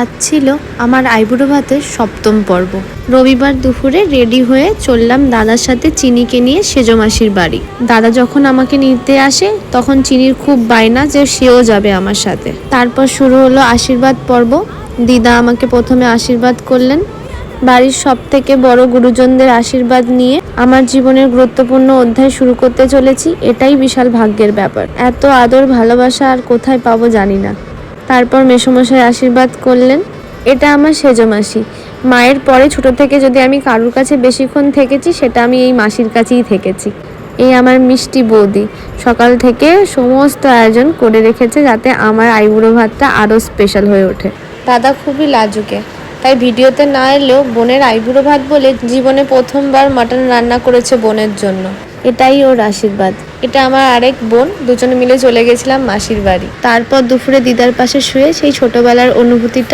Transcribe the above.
আজ ছিল আমার আইবুড়ো ভাতের সপ্তম পর্ব। রবিবার দুপুরে রেডি হয়ে চললাম দাদার সাথে চিনিকে নিয়ে সেজো মাসির বাড়ি। দাদা যখন আমাকে নিতে আসে, তখন চিনির খুব বায়না যে সেও যাবে আমার সাথে। তারপর শুরু হলো আশীর্বাদ পর্ব। দিদা আমাকে প্রথমে আশীর্বাদ করলেন। বাড়ির সব থেকে বড় গুরুজনদের আশীর্বাদ নিয়ে আমার জীবনের গুরুত্বপূর্ণ অধ্যায় শুরু করতে চলেছি। এটাই বিশাল ভাগ্যের ব্যাপার। এত আদর ভালোবাসা আর কোথায় পাবো জানি না। তারপর মেসোমশাই আশীর্বাদ করলেন, এটা আমার সেজো মাসি। মায়ের পরে ছোট থেকে যদি আমি কারুর কাছে বেশিক্ষণ থেকেছি, সেটা আমি এই মাসির কাছেই থেকেছি। এই আমার মিষ্টি বৌদি। সকাল থেকে সমস্ত আয়োজন করে রেখেছে যাতে আমার আইবুড়ো ভাতটা আরও স্পেশাল হয়ে ওঠে। দাদা খুবই লাজুকে। তাই ভিডিওতে না এলেও বোনের আইবুড়ো ভাত বলে জীবনে প্রথমবার মাটন রান্না করেছে বোনের জন্য। এটাই ওর আশীর্বাদ। এটা আমার আরেক বোন, দুজনে মিলে চলে গেছিলাম মাসির বাড়ি। তারপর দুপুরে দিদার পাশে শুয়ে সেই ছোটবেলার অনুভূতিটা